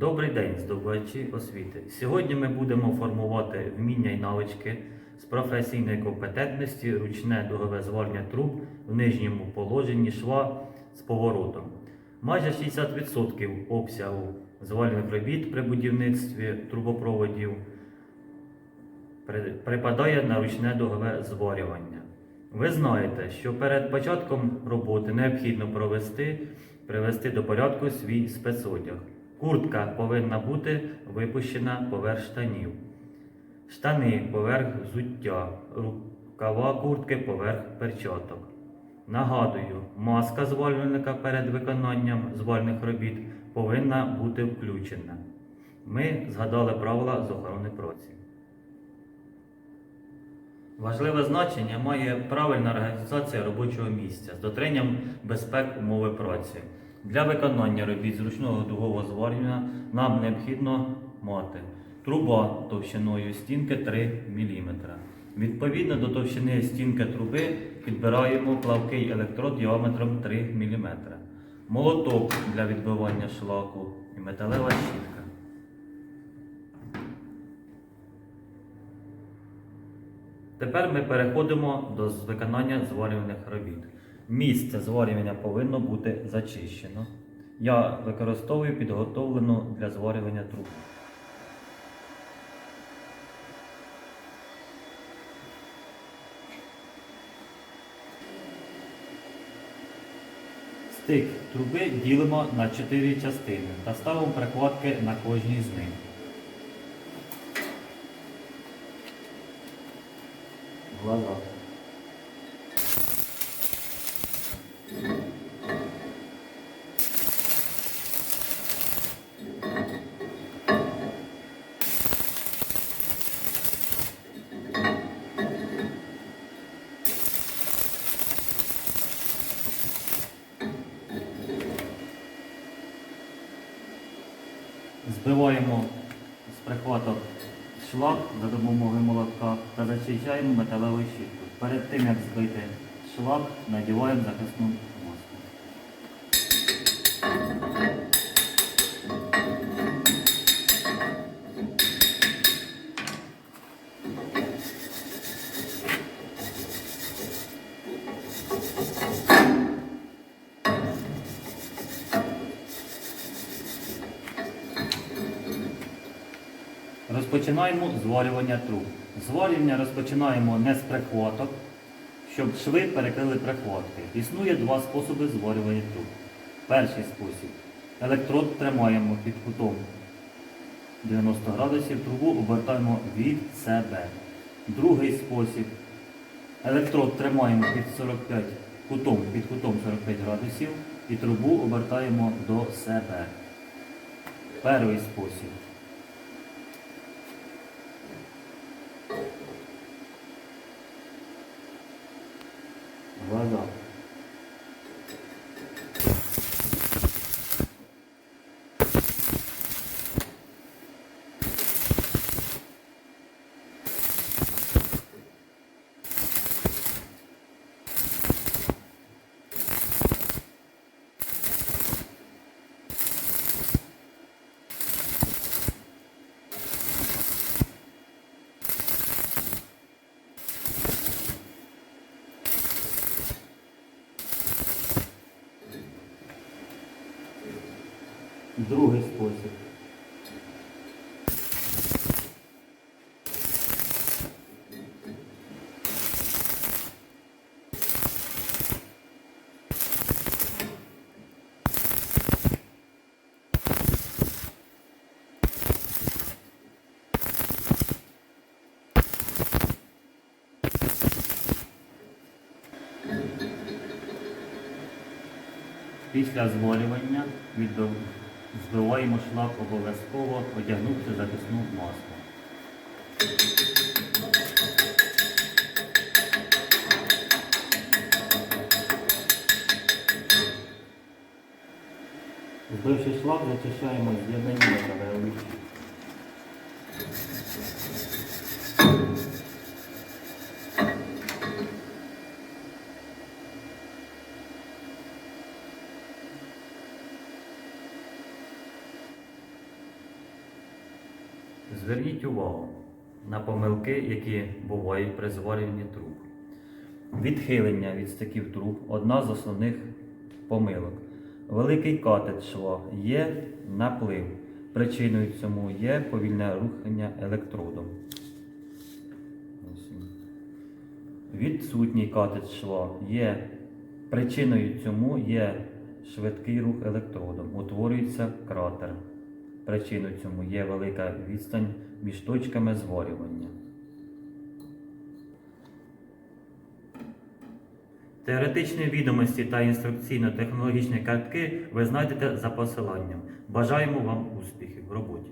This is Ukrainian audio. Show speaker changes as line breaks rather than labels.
Добрий день, здобувачі освіти. Сьогодні ми будемо формувати вміння і навички з професійної компетентності ручне дугове зварення труб в нижньому положенні шва з поворотом. Майже 60% обсягу зварювальних робіт при будівництві трубопроводів припадає на ручне дугове зварювання. Ви знаєте, що перед початком роботи необхідно провести, привести до порядку свій спецодяг. Куртка повинна бути випущена поверх штанів. Штани поверх взуття, рукава куртки поверх перчаток. Нагадую, маска звалювальника перед виконанням звальних робіт повинна бути включена. Ми згадали правила з охорони праці. Важливе значення має правильна організація робочого місця з дотриманням безпек умови праці. Для виконання робіт зручного дугового зварювання нам необхідно мати труба товщиною стінки 3 мм. Відповідно до товщини стінки труби підбираємо плавкий електрод діаметром 3 мм. Молоток для відбивання шлаку і металева щітка. Тепер ми переходимо до виконання зварювальних робіт. Місце зварювання повинно бути зачищено. Я використовую підготовлену для зварювання трубу. Стик труби ділимо на 4 частини та ставимо прикладки на кожній з них. Глаза. Збиваємо з прихваток шлак за допомогою молотка та зачищаємо металевою щіткою. Перед тим як збити шлак, надіваємо захисну маску. Розпочинаємо зварювання труб. Зварювання розпочинаємо не з прихваток, щоб шви перекрили прихватки. Існує два способи зварювання труб. Перший спосіб. Електрод тримаємо під кутом 90 градусів, трубу обертаємо від себе. Другий спосіб. Електрод тримаємо під 45 кутом, під кутом 45 градусів і трубу обертаємо до себе. Перший спосіб. Глаза. Другий спосіб. Після зварювання відбив- збиваємо шлак обов'язково, одягнувши захисну маску. Збивши шлак, зачищаємо з'єднання металевої Зверніть увагу на помилки, які бувають при зварюванні труб. Відхилення від стиків труб одна з основних помилок. Великий катет шва є наплив. Причиною цьому є повільне рухання електродом. Відсутній катет шва є причиною цьому є швидкий рух електродом. Утворюється кратер. Причиною цьому є велика відстань між точками зворювання. Теоретичні відомості та інструкційно-технологічні картки ви знайдете за посиланням. Бажаємо вам успіхів в роботі.